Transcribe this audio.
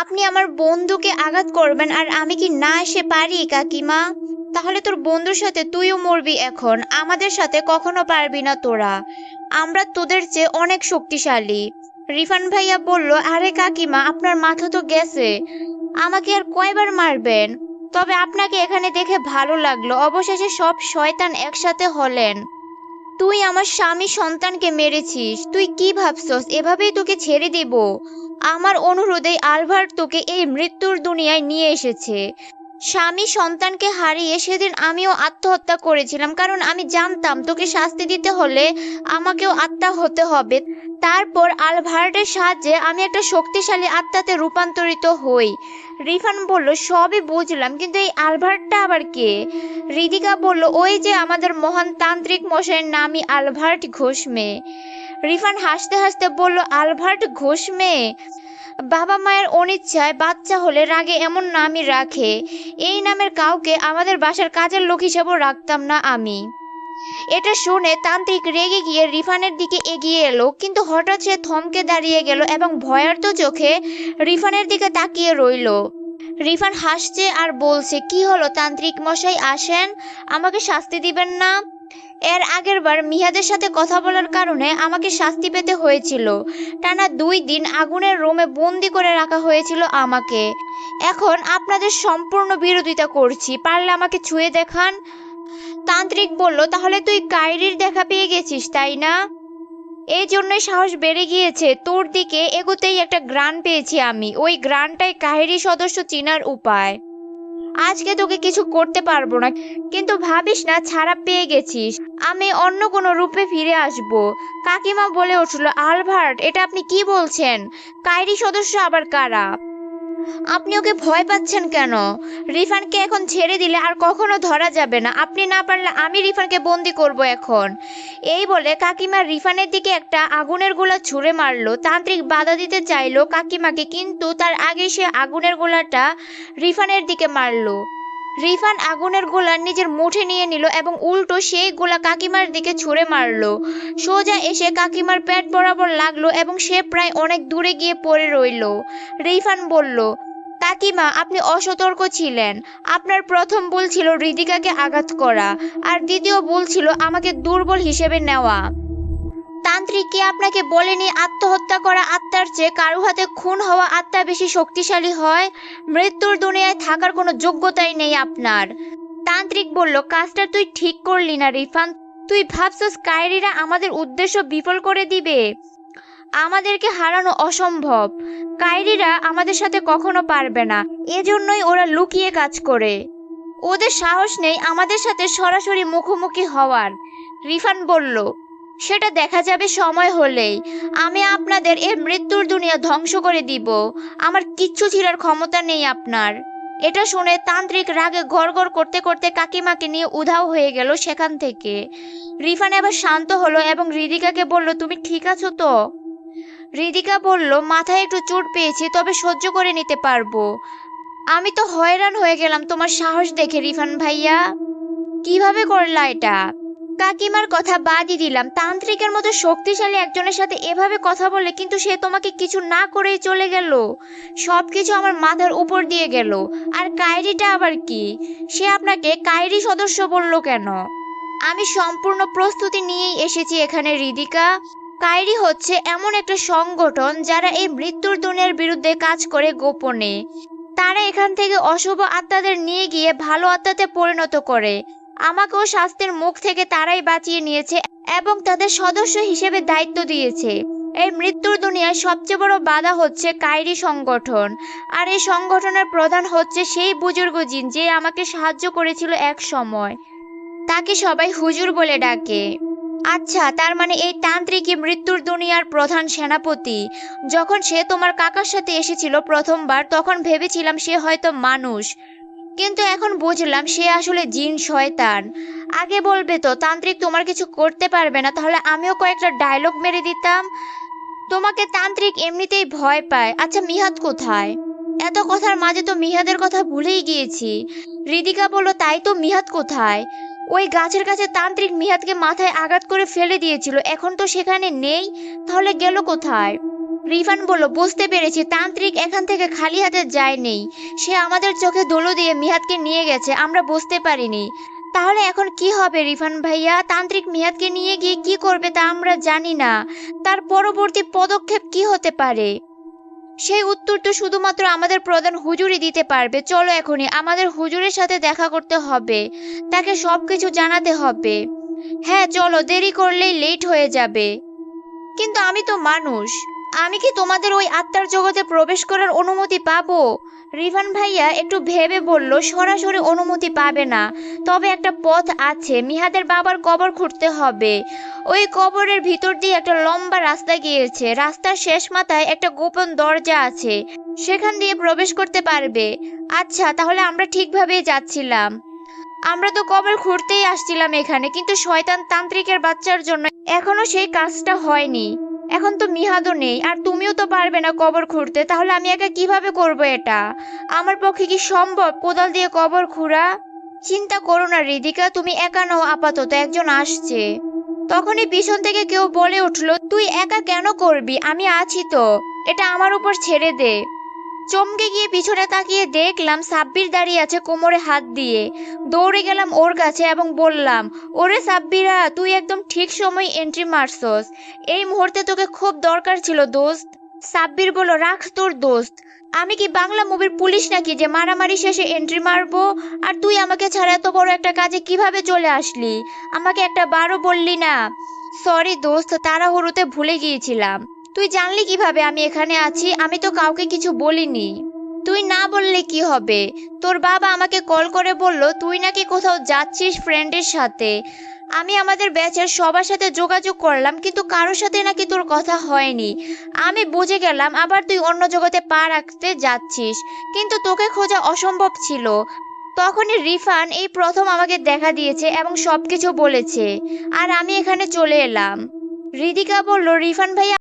আপনি আমার বন্ধুকে আঘাত করবেন আর আমি কি না এসে পারি, কাকিমা? তাহলে তোর বন্ধুর সাথে তুইও মরবি এখন। আমাদের সাথে কখনো পারবি না তোরা। আমরা তোদের চেয়ে অনেক শক্তিশালী। রিফান ভাইয়া বলল, আরে কাকিমা, আপনার মাথা তো গেছে। আমাকে আর কয়বার মারবেন? তবে আপনাকে এখানে দেখে ভালো লাগল। অবশেষে সব শয়তান একসাথে হলেন। তুই আমার স্বামী সন্তানকে মেরেছিস। তুই কি ভাবছস? এভাবেই তোকে ছেড়ে দেব। আমার অনুরোধে আলভার্ট তোকে এই মৃত্যুর দুনিয়ায় নিয়ে এসেছে। স্বামী সন্তানকে হারিয়ে সেদিন আমিও আত্মহত্যা করেছিলাম, কারণ আমি জানতাম তোকে শাস্তি দিতে হলে আমাকেও আত্মা হতে হবে। তারপর আলভার্টের সাহায্যে আমি একটা শক্তিশালী আত্মাতে রূপান্তরিত হই। রিফান বলল, সবই বুঝলাম, কিন্তু এই আলভার্টটা আবার কে? রিদিকা বলল, ওই যে আমাদের মহান তান্ত্রিক মশাইয়ের নামই আলভার্ট ঘোষমে রিফান হাসতে হাসতে বলল, আলভার্ট ঘোষমে বাবা মায়ের অনিচ্ছায় বাচ্চা হলে রাগে এমন নামই রাখে। এই নামের কাউকে আমাদের বাসার কাজের লোক হিসেবেও রাখতাম না আমি। এটা শুনে তান্ত্রিক রেগে গিয়ে রিফানের দিকে এগিয়ে এলো, কিন্তু হঠাৎ সে থমকে দাঁড়িয়ে গেল এবং ভয়ার্ত চোখে রিফানের দিকে তাকিয়ে রইল। রিফান হাসছে আর বলছে, কি হলো তান্ত্রিক মশাই, আসেন? আমাকে শাস্তি দিবেন না? এর আগের বার মিহাদের সাথে কথা বলার কারণে আমাকে শাস্তি পেতে হয়েছিল। টানা দুই দিন আগুনের রোমে বন্দি করে রাখা হয়েছিল আমাকে। এখন আপনাদের সম্পূর্ণ বিরোধিতা করছি, পারলে আমাকে ছুঁয়ে দেখান। তান্ত্রিক বলল, তাহলে তুই কাইরির দেখা পেয়ে গেছিস, তাই না? এই জন্যই সাহস বেড়ে গিয়েছে। তোর দিকে এগোতেই একটা গ্রান পেয়েছি আমি। ওই গ্রানটাই কাহিরি সদস্য চিনার উপায়। আজকে তোকে কিছু করতে পারব না। কিন্তু ভাবিস না, ছাড়া পেয়ে গেছিস। আমি অন্য কোনো রূপে ফিরে আসব। কাকিমা বলে উঠল, আলভার্ট, এটা আপনি কি বলছেন? কাইরি সদস্য আবার কারা? আপনি ওকে ভয় পাচ্ছেন কেন? রিফানকে এখন ছেড়ে দিলে আর কখনো ধরা যাবে না। আপনি না পারলে আমি রিফানকে বন্দি করব এখন। এই বলে কাকিমা রিফানের দিকে একটা আগুনের গোলা ছুঁড়ে মারলো। তান্ত্রিক বাধা দিতে চাইলো কাকিমাকে, কিন্তু তার আগে সে আগুনের গোলাটা রিফানের দিকে মারলো। রিফান আগুনের গোলা নিজের মুঠে নিয়ে নিল এবং উল্টো সেই গোলা কাকিমার দিকে ছুঁড়ে মারলো। সোজা এসে কাকিমার পেট বরাবর লাগল এবং সে প্রায় অনেক দূরে গিয়ে পড়ে রইল। রিফান বলল, কাকিমা, আপনি অসতর্ক ছিলেন। আপনার প্রথম ভুল ছিল হৃদিকাকে আঘাত করা, আর দ্বিতীয় ভুল ছিল আমাকে দুর্বল হিসেবে নেওয়া। তান্ত্রিক কি আপনাকে বলেনি আত্মহত্যা করা আত্মার চেয়ে কারও হাতে খুন হওয়া আত্মা বেশি শক্তিশালী হয়? মৃত্যুর দুনিয়ায় থাকার কোনো যোগ্যতাই নেই আপনার। তান্ত্রিক বলল, কাজটা তুই ঠিক করলি না রিফান। তুই ভাবছস কায়রিরা আমাদের উদ্দেশ্য বিফল করে দিবে? আমাদেরকে হারানো অসম্ভব। কায়রিরা আমাদের সাথে কখনো পারবে না। এজন্যই ওরা লুকিয়ে কাজ করে। ওদের সাহস নেই আমাদের সাথে সরাসরি মুখোমুখি হওয়ার। রিফান বলল সেটা দেখা যাবে সময় হলেই। আমি আপনাদের এর মৃত্যুর দুনিয়া ধ্বংস করে দিব। আমার কিচ্ছু ছিঁড়ার ক্ষমতা নেই আপনার। এটা শুনে তান্ত্রিক রাগে গড়গড় করতে করতে কাকিমাকে নিয়ে উধাও হয়ে গেল সেখান থেকে। রিফান এবার শান্ত হলো এবং হৃদিকাকে বলল, তুমি ঠিক আছো তো? হৃদিকা বলল, মাথায় একটু চোট পেয়েছি, তবে সহ্য করে নিতে পারব। আমি তো হয়রান হয়ে গেলাম তোমার সাহস দেখে, রিফান ভাইয়া। কীভাবে করলা এটা? কাকিমার কথা বাদই দিলাম। তান্ত্রিকের মতো শক্তিশালী একজনের সাথে এভাবে কথা বলে কিন্তু সে তোমাকে কিছু না করেই চলে গেল। সব কিছু আমার মাথার উপর দিয়ে গেল। আর কায়রিটা আবার কি? সে আপনাকে কায়রি সদস্য বলল কেন? আমি সম্পূর্ণ প্রস্তুতি নিয়েই এসেছি এখানে হৃদিকা কায়রি হচ্ছে এমন একটা সংগঠন যারা এই মৃত্যুর দুনিয়ার বিরুদ্ধে কাজ করে গোপনে। তারা এখান থেকে অশুভ আত্মাদের নিয়ে গিয়ে ভালো আত্মাতে পরিণত করে। আমাকেও শাস্তির মুখ থেকে তারাই বাঁচিয়ে নিয়েছে এবং তাদের সদস্য হিসেবে দায়িত্ব দিয়েছে। এই মৃত্যুর দুনিয়ায় সবচেয়ে বড় বাধা হচ্ছে কায়রি সংগঠন। আর এই সংগঠনের প্রধান হচ্ছে সেই বুজুর্গ জিন যে আমাকে সাহায্য করেছিল এক সময়। তাকে সবাই হুজুর বলে ডাকে। আচ্ছা তার মানে এই তান্ত্রিকই মৃত্যুর দুনিয়ার প্রধান সেনাপতি। যখন সে তোমার কাকার সাথে এসেছিল প্রথমবার, তখন ভেবেছিলাম সে হয়তো মানুষ। কিন্তু এখন বুঝলাম সে আসলে জিন শয়তান। আগে বলবে তো, তান্ত্রিক তোমার কিছু করতে পারবে না, তাহলে আমিও কয়েকটা ডায়লগ মেরে দিতাম। তোমাকে তান্ত্রিক এমনিতেই ভয় পায়। আচ্ছা মিহাদ কোথায়? এত কথার মাঝে তো মিহাদের কথা ভুলেই গিয়েছি। হৃদিকা বলল, তাই তো মিহাদ কোথায়? ওই গাছের কাছে তান্ত্রিক মিহাদকে মাথায় আঘাত করে ফেলে দিয়েছিল। এখন তো সেখানে নেই, তাহলে গেল কোথায়? রিফান বলল, বুঝতে পেরেছি, তান্ত্রিক এখান থেকে খালি হাতে যায়নি। সে আমাদের চোখে দোলো দিয়ে মিহাদকে নিয়ে গেছে, আমরা বুঝতে পারিনি। তাহলে এখন কি হবে রিফান ভাইয়া? তান্ত্রিক মিহাদকে নিয়ে গিয়ে কি করবে তা আমরা জানি না। তার পরবর্তী পদক্ষেপ কি হতে পারে? সেই উত্তর তো শুধুমাত্র আমাদের প্রধান হুজুরই দিতে পারবে। চলো এখনই, আমাদের হুজুরের সাথে দেখা করতে হবে। তাকে সব কিছু জানাতে হবে। হ্যাঁ চলো, দেরি করলেই লেট হয়ে যাবে। কিন্তু আমি তো মানুষ। আমি কি তোমাদের ওই আত্মার জগতে প্রবেশ করার অনুমতি পাবো? রিভান ভাইয়া একটু ভেবে বলল, সরাসরি অনুমতি পাবে না। তবে একটা পথ আছে, মিহাদের বাবার কবর খুঁড়তে হবে। ওই কবরের ভিতর দিয়ে একটা লম্বা রাস্তা গিয়েছে। রাস্তার শেষ মাথায় একটা গোপন দরজা আছে। সেখান দিয়ে প্রবেশ করতে পারবে। আচ্ছা তাহলে আমরা ঠিকভাবেই যাচ্ছিলাম। আমরা তো কবর খুঁড়তেই আসছিলাম এখানে, কিন্তু শয়তান তান্ত্রিকের বাচ্চার জন্য এখনও সেই কাজটা হয়নি। এখন তো মিহাদও নেই, আর তুমিও তো পারবে না কবর খুঁড়তে, তাহলে আমি একা কীভাবে করব এটা? আমার পক্ষে কি সম্ভব কোদাল দিয়ে কবর খুঁড়া? চিন্তা করো না রিদিকা তুমি একা নও আপাতত, একজন আসছে। তখনই পিছন থেকে কেউ বলে উঠল, তুই একা কেন করবি? আমি আছি তো। এটা আমার উপর ছেড়ে দে। চমকে গিয়ে পিছনে তাকিয়ে দেখলাম সাব্বির দাঁড়িয়ে আছে কোমরে হাত দিয়ে। দৌড়ে গেলাম ওর কাছে এবং বললাম, ওরে সাব্বিরা, তুই একদম ঠিক সময় এন্ট্রি মারছস। এই মুহূর্তে তোকে খুব দরকার ছিল দোস্ত। সাব্বির বলল, রাখ তোর দোস্ত। আমি কি বাংলা মুভির পুলিশ নাকি যে মারামারি শেষে এন্ট্রি মারবো? আর তুই আমাকে ছাড়া এত বড় একটা কাজে কীভাবে চলে আসলি? আমাকে একটা বারও বললি না। সরি দোস্ত, তাড়াহুড়োতে ভুলে গিয়েছিলাম। তুই জানলি কীভাবে আমি এখানে আছি? আমি তো কাউকে কিছু বলিনি। তুই না বললে কি হবে? তোর বাবা আমাকে কল করে বলল, তুই নাকি কোথাও যাচ্ছিস ফ্রেন্ডের সাথে? আমি আমাদের ব্যাচের সবার সাথে যোগাযোগ করলাম, কিন্তু কারোর সাথে নাকি তোর কথা হয়নি। আমি বুঝে গেলাম, আবার তুই অন্য জগতে পা রাখতে যাচ্ছিস, কিন্তু তোকে খোঁজা অসম্ভব ছিল। তখনই রিফান এই প্রথম আমাকে দেখা দিয়েছে এবং সব কিছু বলেছে, আর আমি এখানে চলে এলাম। রিদিকা বলল, রিফান ভাইয়া